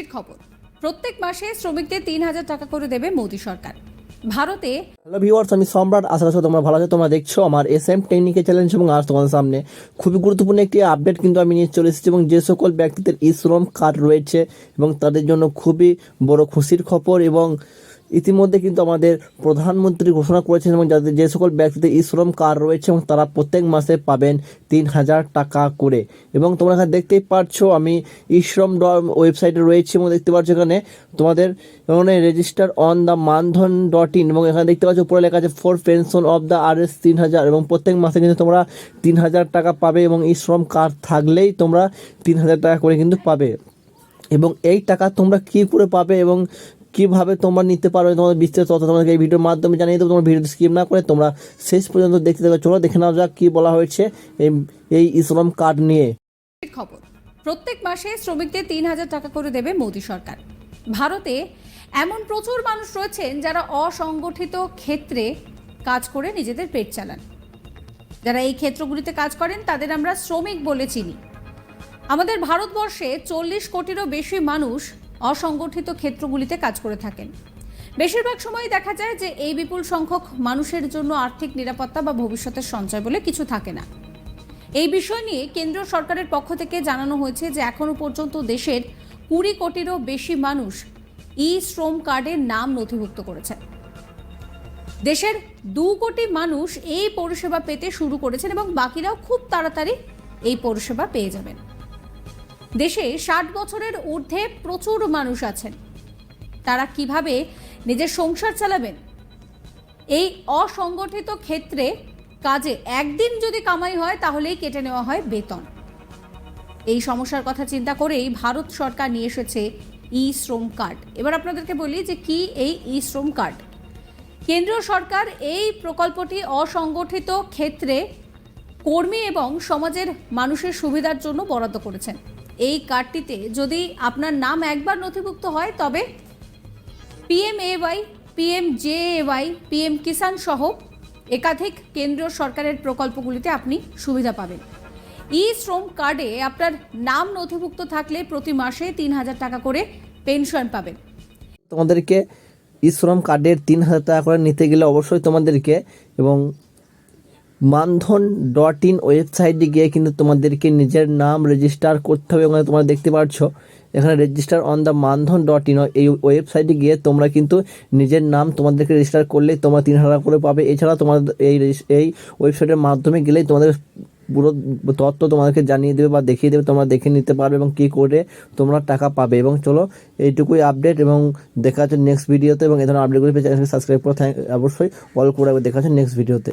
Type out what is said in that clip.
খবর। প্রত্যেক মাসে শ্রমিকদের তিন হাজার টাকা করে দেবে মোদী সরকার। ভারতে হ্যালো ভিউয়ার্স আমি সম্রাট, আশা করছি তোমরা ভালো আছো, তোমরা দেখছ আমার এস এম টেকনিক্যাল চ্যালেঞ্জ এবং আজ তোমাদের সামনে খুবই গুরুত্বপূর্ণ একটি আপডেট কিন্তু আমি নিয়ে চলে এসেছি এবং যে সকল ব্যক্তিদের ই শ্রম কার্ড রয়েছে এবং তাদের জন্য খুবই বড় খুশির খবর এবং ইতিমধ্যে কিন্তু আমাদের প্রধানমন্ত্রী ঘোষণা করেছেন এবং যাদের যে সকল ব্যক্তিদের ই শ্রম কার্ড রয়েছে এবং তারা প্রত্যেক মাসে পাবেন তিন হাজার টাকা করে। এবং তোমরা এখানে দেখতেই পাচ্ছ আমি ই শ্রম ওয়েবসাইটে রয়েছে এবং দেখতে পাচ্ছ এখানে তোমাদের এখানে register on the Maandhan dot in এবং এখানে দেখতে পাচ্ছ উপরে লেখা আছে for pension of the R S তিন হাজার এবং প্রত্যেক মাসে কিন্তু তোমরা তিন হাজার টাকা পাবে এবং এই শ্রম কার্ড থাকলেই তোমরা তিন হাজার টাকা করে কিন্তু পাবে। এবং এই টাকা তোমরা কী করে পাবে এবং কীভাবে তোমরা নিতে পারবে তোমাদের বিস্তারিত তথ্য তোমাদেরকে এই ভিডিওর মাধ্যমে জানিয়ে দেবো। তোমার ভিডিওটি স্কিপ না করে তোমরা শেষ পর্যন্ত দেখতে থাকো। চলো দেখে নেওয়া যাক কী বলা হয়েছে এই এই শ্রম কার্ড নিয়ে। খবর, প্রত্যেক মাসে শ্রমিকদের তিন হাজার টাকা করে দেবে মোদী সরকার। ভারতে এমন প্রচুর মানুষ রয়েছেন যারা অসংগঠিত ক্ষেত্রে কাজ করে নিজেদের পেট চালান। যারা এই ক্ষেত্রগুলিতে কাজ করেন, তাদের আমরা শ্রমিক বলে চিনি। আমাদের ভারতবর্ষে চল্লিশ কোটিরও বেশি মানুষ অসংগঠিত ক্ষেত্রগুলিতে কাজ করে থাকেন। বেশিরভাগ সময় দেখা যায় যে এই বিপুল সংখ্যক মানুষের জন্য আর্থিক নিরাপত্তা বা ভবিষ্যতের সঞ্চয় বলে কিছু থাকে না। এই বিষয় নিয়ে কেন্দ্রীয় সরকারের পক্ষ থেকে জানানো হয়েছে যে এখনও পর্যন্ত দেশের কুড়ি কোটিরও বেশি মানুষ ই শ্রম কার্ডের নাম নথিভুক্ত করেছেন দেশের দু কোটি মানুষ এই পরিষেবা পেতে শুরু করেছেন এবং বাকিরাও খুব তাড়াতাড়ি এই পরিষেবা পেয়ে যাবেন। দেশে ষাট বছরের ঊর্ধ্বে প্রচুর মানুষ আছেন। তারা কীভাবে নিজের সংসার চালাবেন? এই অসংগঠিত ক্ষেত্রে কাজে একদিন যদি কামাই হয়, তাহলেই কেটে নেওয়া হয় বেতন। এই সমস্যার কথা চিন্তা করেই ভারত সরকার নিয়ে এসেছে ই শ্রম কার্ড। এবার আপনাদেরকে বলি যে কি এই ই শ্রম কার্ড? কেন্দ্রীয় সরকার এই প্রকল্পটি অসংগঠিত ক্ষেত্রে কর্মী এবং সমাজের মানুষের সুবিধার জন্য বরাদ্দ করেছেন। এই কার্ডটিতে যদি আপনার নাম একবার নথিভুক্ত হয়, তবে পিএমএওয়াই পিএমজেএওয়াই পিএম কিষাণ সহ একাধিক কেন্দ্রীয় সরকারের প্রকল্পগুলিতে আপনি সুবিধা পাবেন। ই শ্রম কার্ডে আপনার নাম নথিভুক্ত থাকলে প্রতি মাসে তিন হাজার টাকা করে পেনশন পাবেন। তোমাদেরকে ই শ্রম কার্ডের তিন হাজার টাকা করে নিতে গেলে অবশ্যই তোমাদেরকে এবং মানধন ডট ইন ওয়েবসাইটে গিয়ে কিন্তু তোমাদেরকে নিজের নাম রেজিস্টার করতে হবে এবং তোমরা দেখতে পাচ্ছ এখানে register on the Maandhan dot in এই ওয়েবসাইটে গিয়ে তোমরা কিন্তু নিজের নাম তোমাদেরকে রেজিস্টার করলে তোমরা তিন হাজার করে পাবে। এছাড়া তোমাদের এই এই ওয়েবসাইটের মাধ্যমে গেলেই তোমাদের পুরো তথ্য তোমাদেরকে জানিয়ে দেবে বা দেখিয়ে দেবে, তোমরা দেখে নিতে পারবে এবং কী করে তোমরা টাকা পাবে। এবং চলো, এইটুকুই আপডেট এবং দেখা হচ্ছে নেক্সট ভিডিওতে এবং এই ধরনের আপডেটগুলি সাবস্ক্রাইব করে। অবশ্যই অল করে দেখা হচ্ছে নেক্সট ভিডিওতে